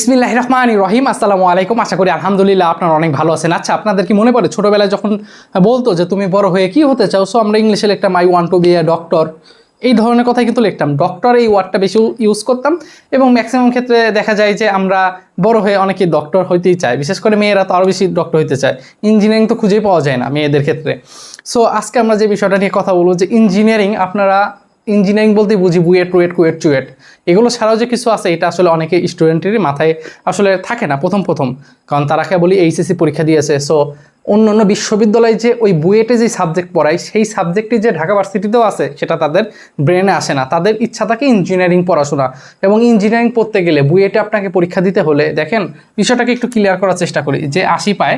ইসমিল্লাহ রহমান রহিম আসসালামু আলাইকুম। আশা করি আলহামদুলিল্লাহ আপনার অনেক ভালো আছেন। আচ্ছা আপনাদের কি মনে পড়ে? ছোটোবেলায় যখন বলতো যে, তুমি বড় হয়ে কি হতে চাও? সো আমরা ইংলিশে লিখতাম I want to be a doctor এই ধরনের কথাই কিন্তু লিখতাম। ডক্টর এই ওয়ার্ডটা বেশি ইউজ করতাম এবং ম্যাক্সিমাম ক্ষেত্রে দেখা যায় যে, আমরা বড় হয়ে অনেকে ডক্টর হইতেই চায়। বিশেষ করে মেয়েরা তো আরও বেশি ডক্টর হইতে চায়। ইঞ্জিনিয়ারিং তো খুঁজেই পাওয়া যায় না মেয়েদের ক্ষেত্রে। সো আজকে আমরা যে বিষয়টা নিয়ে কথা বলব যে ইঞ্জিনিয়ারিং আপনারা ইঞ্জিনিয়ারিং বলতে বুঝি, বুয়েট, টুয়েট, কুয়েট, চুয়েট। এগুলো ছাড়াও যে কিছু আছে, এটা আসলে অনেকে স্টুডেন্টেরই মাথায় আসলে থাকে না, প্রথম প্রথম। কারণ তারা কেবলই এইচএসসি পরীক্ষা দিয়েছে। সো অন্য অন্য বিশ্ববিদ্যালয়ে যে ওই বুয়েটে যে সাবজেক্ট পড়ায়, সেই সাবজেক্টটি যে ঢাকা ভার্সিটিতেও আছে, সেটা তাদের ব্রেনে আসে না। তাদের ইচ্ছা থাকে ইঞ্জিনিয়ারিং পড়াশোনা। এবং ইঞ্জিনিয়ারিং পড়তে গেলে বুয়েটে আপনাকে পরীক্ষা দিতে হলে, দেখেন, বিষয়টাকে একটু ক্লিয়ার করার চেষ্টা করি, যে আশি পায়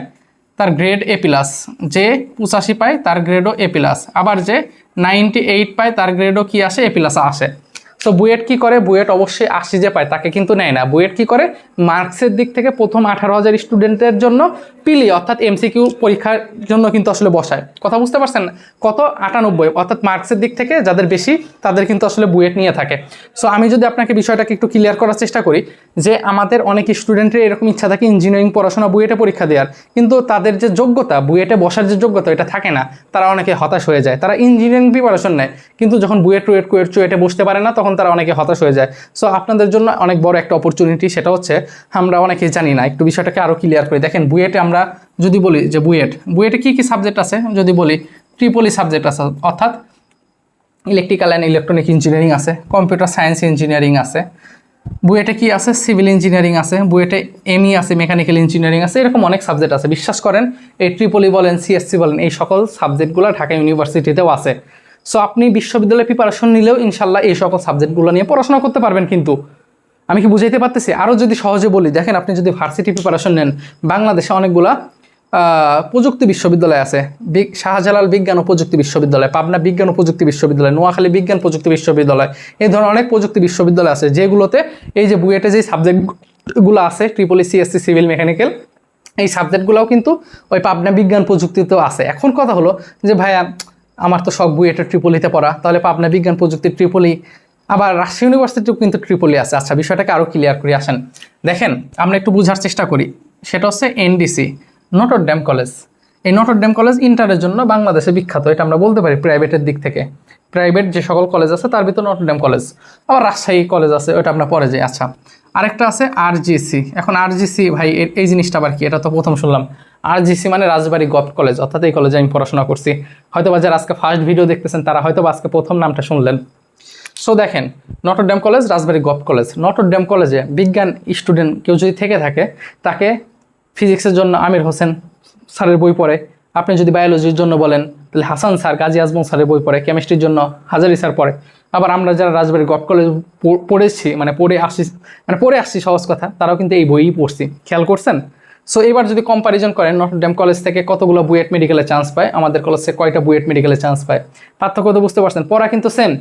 তার গ্রেড এ প্লাস যে পঁচাশি পায় তার গ্রেডও এ প্লাস আবার যে নাইনটি এইট পায় তার গ্রেডও কি আসে এ প্লাস আসে। তো বুয়েট কি করে? বুয়েট অবশ্যই আশি যে পায়, তাকে কিন্তু নেয় না। বুয়েট কি করে? মার্কসের দিক থেকে প্রথম আঠারো হাজার স্টুডেন্টের জন্য পিলি, অর্থাৎ এমসিকিউ পরীক্ষার জন্য কিন্তু আসলে বসায়। কথা বুঝতে পারছেন কত? আটানব্বই। অর্থাৎ মার্কসের দিক থেকে যাদের বেশি, তাদের কিন্তু আসলে বুয়েট নিয়ে থাকে। সো আমি যদি আপনাকে বিষয়টাকে একটু ক্লিয়ার করার চেষ্টা করি, যে আমাদের অনেক স্টুডেন্টের এরকম ইচ্ছা থাকে ইঞ্জিনিয়ারিং পড়াশোনা বুয়েটে পরীক্ষা দেওয়ার। কিন্তু তাদের যে যোগ্যতা, বুয়েটে বসার যে যোগ্যতা, এটা থাকে না। তারা অনেকে হতাশ হয়ে যায়। তারা ইঞ্জিনিয়ারিং প্রিপারেশন নেয়। কিন্তু যখন বুয়েট টুয়েট, কুয়েট চুয়েটে বসতে পারে না, তখন তারা অনেকে হতাশ হয়ে যায়। সো আপনাদের জন্য অনেক বড় একটা অপরচুনিটি সেটা হচ্ছে, আমরা অনেকে জানি না, একটু বিষয়টাকে আরও ক্লিয়ার করি। দেখেন, বুয়েটে আমরা যদি বলি যে বুয়েট, বুয়েটে কী কী সাবজেক্ট আছে? যদি বলি ট্রিপলি সাবজেক্ট আছে, অর্থাৎ ইলেকট্রিক্যাল অ্যান্ড ইলেকট্রনিক ইঞ্জিনিয়ারিং আছে কম্পিউটার সায়েন্স ইঞ্জিনিয়ারিং আছে। বুয়েটে কি আছে? সিভিল ইঞ্জিনিয়ারিং আছে। বুয়েটে এমই আছে মেকানিক্যাল ইঞ্জিনিয়ারিং আছে, এরকম অনেক সাবজেক্ট আছে। বিশ্বাস করেন, এই ট্রিপলি বলেন সিএসসি বলেন, এই সকল সাবজেক্টগুলো ঢাকা ইউনিভার্সিটিতেও আছে। সো আপনি বিশ্ববিদ্যালয়ে প্রিপারেশন নিলেও ইনশাল্লাহ এই সকল সাবজেক্টগুলো নিয়ে পড়াশোনা করতে পারবেন কিন্তু। আমি কি বুঝাইতে পারতেছি? আরও যদি সহজে বলি, দেখেন আপনি যদি ভার্সিটি প্রিপারেশন নেন, বাংলাদেশে অনেকগুলা প্রযুক্তি বিশ্ববিদ্যালয় আছে। শাহজালাল বিজ্ঞান ও প্রযুক্তি বিশ্ববিদ্যালয়, পাবনা বিজ্ঞান ও প্রযুক্তি বিশ্ববিদ্যালয়, নোয়াখালী বিজ্ঞান প্রযুক্তি বিশ্ববিদ্যালয় এই ধরনের অনেক প্রযুক্তি বিশ্ববিদ্যালয় আছে, যেগুলোতে এই যে বুয়েটে যে সাবজেক্টগুলো আছে ট্রিপলি সিএসসি সিভিল মেকানিক্যাল এই সাবজেক্টগুলোও কিন্তু ওই পাবনা বিজ্ঞান প্রযুক্তিতেও আছে। এখন কথা হলো যে ভাইয়া আমার তো সব বুয়েটের ট্রিপলিতে পড়া। তাহলে পাবনা বিজ্ঞান প্রযুক্তির ট্রিপলি, আবার রাজশাহী ইউনিভার্সিটিও কিন্তু ট্রিপলি আছে। আচ্ছা বিষয়টাকে আরও ক্লিয়ার করে আসেন। দেখেন, আমরা একটু বোঝার চেষ্টা করি। সেটা হচ্ছে এনডিসি নটর ড্যাম কলেজ এই নটর ড্যাম কলেজ ইন্টারের জন্য বাংলাদেশে বিখ্যাত, এটা আমরা বলতে পারি প্রাইভেটের দিক থেকে। প্রাইভেট যে সকল কলেজ আছে, তার ভিতর নটর ড্যাম কলেজ আবার রাজশাহী কলেজ আছে, ওটা আমরা পরে যাই। আচ্ছা আরেকটা আছে আরজিসি এখন আরজিসি ভাই এই জিনিসটা আবার কি? এটা তো প্রথম শুনলাম। আরজিসি মানে রাজবাড়ী গভ কলেজ, অর্থাৎ এই কলেজে আমি পড়াশোনা করছি। হয়তো বা যারা আজকে ফার্স্ট ভিডিও দেখতেছেন, তারা হয়তো বা আজকে প্রথম নামটা শুনলেন। সো দেখেন Notre Dame college, Rajbari gov college. Notre Dame কলেজে বিজ্ঞান স্টুডেন্ট কেউ যদি থেকে থাকে, তাকে ফিজিক্সের জন্য আমির হোসেন স্যারের বই পড়ে। আপনি যদি বায়োলজির জন্য বলেন তাহলে হাসান স্যার কাজী আজমল স্যারের বই পড়ে কেমিস্ট্রির জন্য, হাজারি স্যার পড়ে। আবার আমরা যারা রাজবাড়ির গভ কলেজ পড়েছি মানে পড়ে আসছি মানে পড়ে আসছি সহজ কথা, তারাও কিন্তু এই বইই পড়ছি। খেয়াল করছেন? সো এবার যদি কম্পারিজন করেন নর্থ ড্যাম কলেজ থেকে কতগুলো বুয়েট মেডিকেলে চান্স পায়? আমাদের কলেজ থেকে কয়টা বুয়েট মেডিকেলে চান্স পায়? পার্থক্য তো বুঝতে পারছেন, পড়া কিন্তু সেম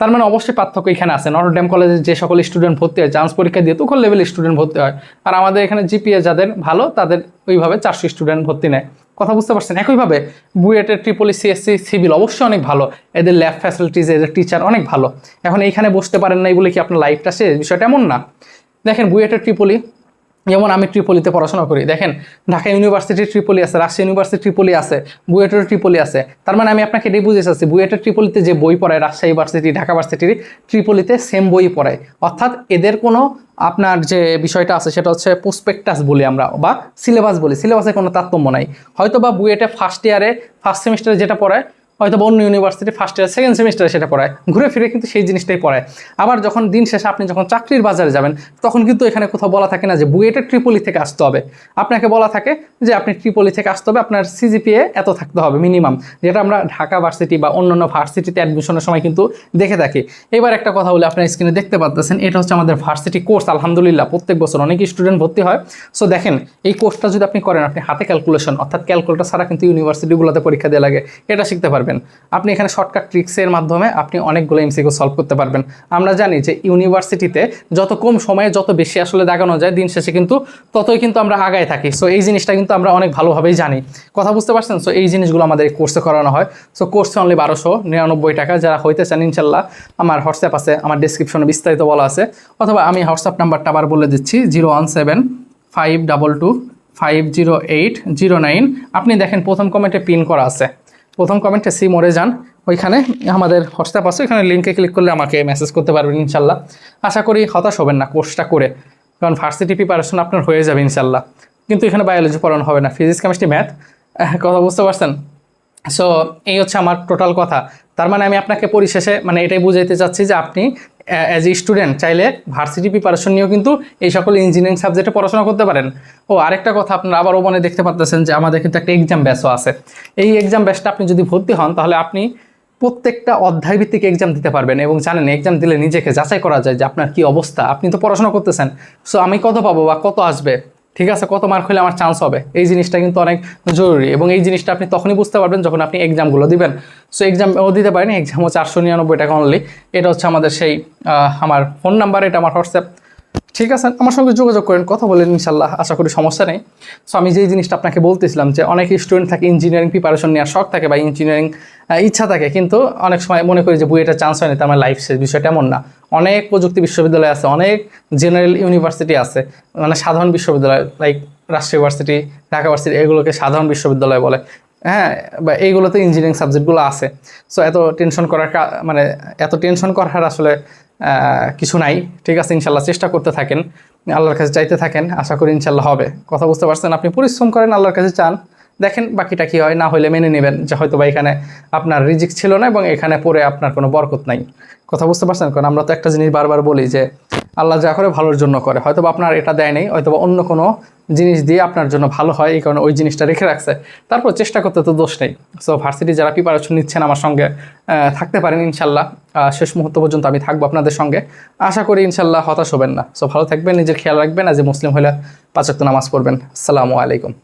তার মানে অবশ্যই পার্থক্য এখানে আছে। ড্যাম কলেজে যে সকল স্টুডেন্ট ভর্তি হয় চান্স পরীক্ষা দিয়ে তুখল লেভেল স্টুডেন্ট ভর্তি হয়। আর আমাদের এখানে জিপিএ যাদের ভালো, তাদের ওইভাবে চারশো স্টুডেন্ট ভর্তি নেয়। কথা বুঝতে পারছেন? একইভাবে বুয়েটের ট্রিপলি সিএসসি সিভিল অবশ্যই অনেক ভালো। এদের ল্যাব ফ্যাসিলিটিস এদের টিচার অনেক ভালো। এখন এইখানে বসতে পারেন নাই বলে কি আপনার লাইফটা শেষ? বিষয়টা এমন না। দেখেন বুয়েটের ট্রিপলি যেমন আমি ট্রিপলিতে পড়াশোনা করি, দেখেন ঢাকা ইউনিভার্সিটি ট্রিপলি আছে, রাজশাহী ইউনিভার্সিটি ট্রিপলি আছে, বুয়েটের ট্রিপলি আছে, তার মানে আমি আপনাকে এটাই বুঝে চাচ্ছি, বুয়েটের ট্রিপলিতে যে বই পড়ায়, রাজশাহী ইউনিভার্সিটি, ঢাকা ভার্সিটির ট্রিপলিতে সেম বই পড়ায়, অর্থাৎ এদের কোনো আপনার যে বিষয়টা আছে সেটা হচ্ছে প্রসপেক্টাস বলি আমরা, বা সিলেবাস বলি সিলেবাসে কোনো তারতম্য নাই হয়তো বা বুয়েটে ফার্স্ট ইয়ারে ফার্স্ট সেমিস্টারে যেটা পড়ায় হয়তো অন্য ইউনিভার্সিটি ফার্স্ট ইয়ার সেকেন্ড সেমিস্টারে সেটা পড়ায়। ঘুরে ফিরে কিন্তু সেই জিনিসটাই পড়ায়। আবার যখন দিন শেষে আপনি যখন চাকরির বাজারে যাবেন, তখন কিন্তু এখানে কোথাও বলা থাকে না যে বুয়েটের ট্রিপলি থেকে আসতে হবে। আপনাকে বলা থাকে যে, আপনি ট্রিপলি থেকে আসতে হবে, আপনার সিজিপিএ এত থাকতে হবে মিনিমাম যেটা আমরা ঢাকা ভার্সিটি বা অন্যান্য ভার্সিটিতে অ্যাডমিশনের সময় কিন্তু দেখে থাকি। এবার একটা কথা বলে, আপনার স্ক্রিনে দেখতে পাচ্ছেন এটা হচ্ছে আমাদের ভার্সিটি কোর্স আলহামদুলিল্লাহ, প্রত্যেক বছর অনেক স্টুডেন্ট ভর্তি হয়। সো দেখেন, এই কোর্সটা যদি আপনি করেন, আপনি হাতে ক্যালকুলেশন অর্থাৎ ক্যালকুলেটর ছাড়া কিন্তু ইউনিভার্সিটিগুলোতে পরীক্ষা দেওয়া লাগে। এটা শিখতে পারবেন। পারবেন। আপনি এখানে শর্টকাট ট্রিক্সের মাধ্যমে আপনি অনেকগুলো এমসিকিউ সলভ করতে পারবেন। আমরা জানি যে ইউনিভার্সিটিতে যত কম সময়ে যত বেশি আসলে দেখানো যায়, দিন শেষে কিন্তু ততই কিন্তু আমরা আগায় থাকি। সো এই জিনিসটা কিন্তু আমরা অনেক ভালোভাবেই জানি। কথা বুঝতে পারছেন? সো এই জিনিসগুলো আমাদের কোর্সে করানো হয়। সো কোর্সে অনলি বারোশো নিরানব্বই টাকা। যারা হইতে চান ইনশাল্লাহ আমার হোয়াটসঅ্যাপ আছে, আমার ডিসক্রিপশনে বিস্তারিত বলা আছে। অথবা আমি হোয়াটসঅ্যাপ নাম্বারটা আবার বলে দিচ্ছি zero one seven five double two five zero eight zero nine আপনি দেখেন, প্রথম কমেন্টে পিন করা আছে। প্রথম কমেন্টে সি মরে যান। ওইখানে আমাদের হোয়াটসঅ্যাপ আছে, ওইখানে লিঙ্কে ক্লিক করলে আমাকে মেসেজ করতে পারবেন ইনশাল্লাহ। আশা করি হতাশ হবেন না কোর্সটা করে। কারণ ভার্সিটি প্রিপারেশন আপনার হয়ে যাবে ইনশাল্লাহ। কিন্তু এখানে বায়োলজি পড়ানো হবে না ফিজিক্স কেমিস্ট্রি ম্যাথ কথা বুঝতে পারছেন? সো এই হচ্ছে আমার টোটাল কথা। তার মানে আমি আপনাকে পরিশেষে মানে এটাই বুঝাইতে চাচ্ছি যে আপনি অ্যাজ এ স্টুডেন্ট চাইলে ভার্সিটি প্রিপারেশন নিয়েও কিন্তু এই সকল ইঞ্জিনিয়ারিং সাবজেক্টে পড়াশোনা করতে পারেন। ও, আরেকটা কথা আপনারা আবারও মনে দেখতে পাচ্ছেন যে আমাদের কিন্তু একটা এক্সাম ব্যাসও আছে। এই এক্সাম ব্যাসটা আপনি যদি ভর্তি হন, তাহলে আপনি প্রত্যেকটা অধ্যায় ভিত্তিক এক্সাম দিতে পারবেন এবং জানেন এক্সাম দিলে নিজেকে যাচাই করা যায় যে আপনার কি অবস্থা। আপনি তো পড়াশোনা করতেছেন। সো আমি কত পাবো বা কত আসবে? ঠিক আছে, কত মার্ক হলে আমার চান্স হবে? এই জিনিসটা কিন্তু অনেক জরুরি এবং এই জিনিসটা আপনি তখনই বুঝতে পারবেন যখন আপনি এক্সামগুলো দিবেন। সো এক্সাম ও দিতে পারেন এক্সামও চারশো নিরানব্বই টাকা অনলি এটা হচ্ছে আমাদের সেই আমার ফোন নাম্বার এটা আমার হোয়াটসঅ্যাপ ঠিক আছে, আমার সঙ্গে যোগাযোগ করেন, কথা বলেন ইনশাল্লাহ আশা করি সমস্যা নেই। সো আমি যেই জিনিসটা আপনাকে বলতেছিলাম যে অনেক স্টুডেন্ট থাকে ইঞ্জিনিয়ারিং প্রিপারেশন নেওয়ার শখ থাকে বা ইঞ্জিনিয়ারিং ইচ্ছা থাকে, কিন্তু অনেক সময় মনে করি যে বুয়েটা চান্স হয়নি, তার মানে লাইফ বিষয়টা এমন না। অনেক প্রযুক্তি বিশ্ববিদ্যালয় আছে, অনেক জেনারেল ইউনিভার্সিটি আছে মানে সাধারণ বিশ্ববিদ্যালয় লাইক রাষ্ট্রীয় ইউনিভার্সিটি ঢাকা ভার্সিটি এগুলোকে সাধারণ বিশ্ববিদ্যালয় বলে। হ্যাঁ বা এইগুলোতে ইঞ্জিনিয়ারিং সাবজেক্টগুলো আছে। সো এত টেনশন করার মানে এত টেনশন করার আসলে কিছু নাই। ঠিক আছে, ইনশাল্লাহ চেষ্টা করতে থাকেন, আল্লাহর কাছে চাইতে থাকেন, আশা করি ইনশাল্লাহ হবে। কথা বুঝতে পারছেন? আপনি পরিশ্রম করেন, আল্লাহর কাছে চান। দেখেন বাকিটা কি হয়, না হলে মেনে নেবেন যে হয়তো বা এখানে আপনার রিজিক ছিল না এবং এখানে পরে আপনার কোনো বরকত নাই। কথা বুঝতে পারছেন? কারণ আমরা তো একটা জিনিস বারবার বলি যে আল্লাহ যা করে ভালোর জন্য করে। হয়তো আপনার এটা দেয় নেই হয়তো অন্য কোনো জিনিস দিয়ে আপনার জন্য ভালো হয়, এই কারণে ওই জিনিসটা রেখে রাখছে। তারপর চেষ্টা করতে তো দোষ নেই। সো ভার্সিটি যারা প্রিপারেশন নিচ্ছেন আমার সঙ্গে থাকতে পারেন ইনশাল্লাহ শেষ মুহূর্ত পর্যন্ত আমি থাকব আপনাদের সঙ্গে। আশা করি ইনশাল্লাহ হতাশ হবেন না। সো ভালো থাকবেন, নিজের খেয়াল রাখবেন। আজ মুসলিম হলে পাঁচাত্তর নামাজ পড়বেন। আসসালামু আলাইকুম।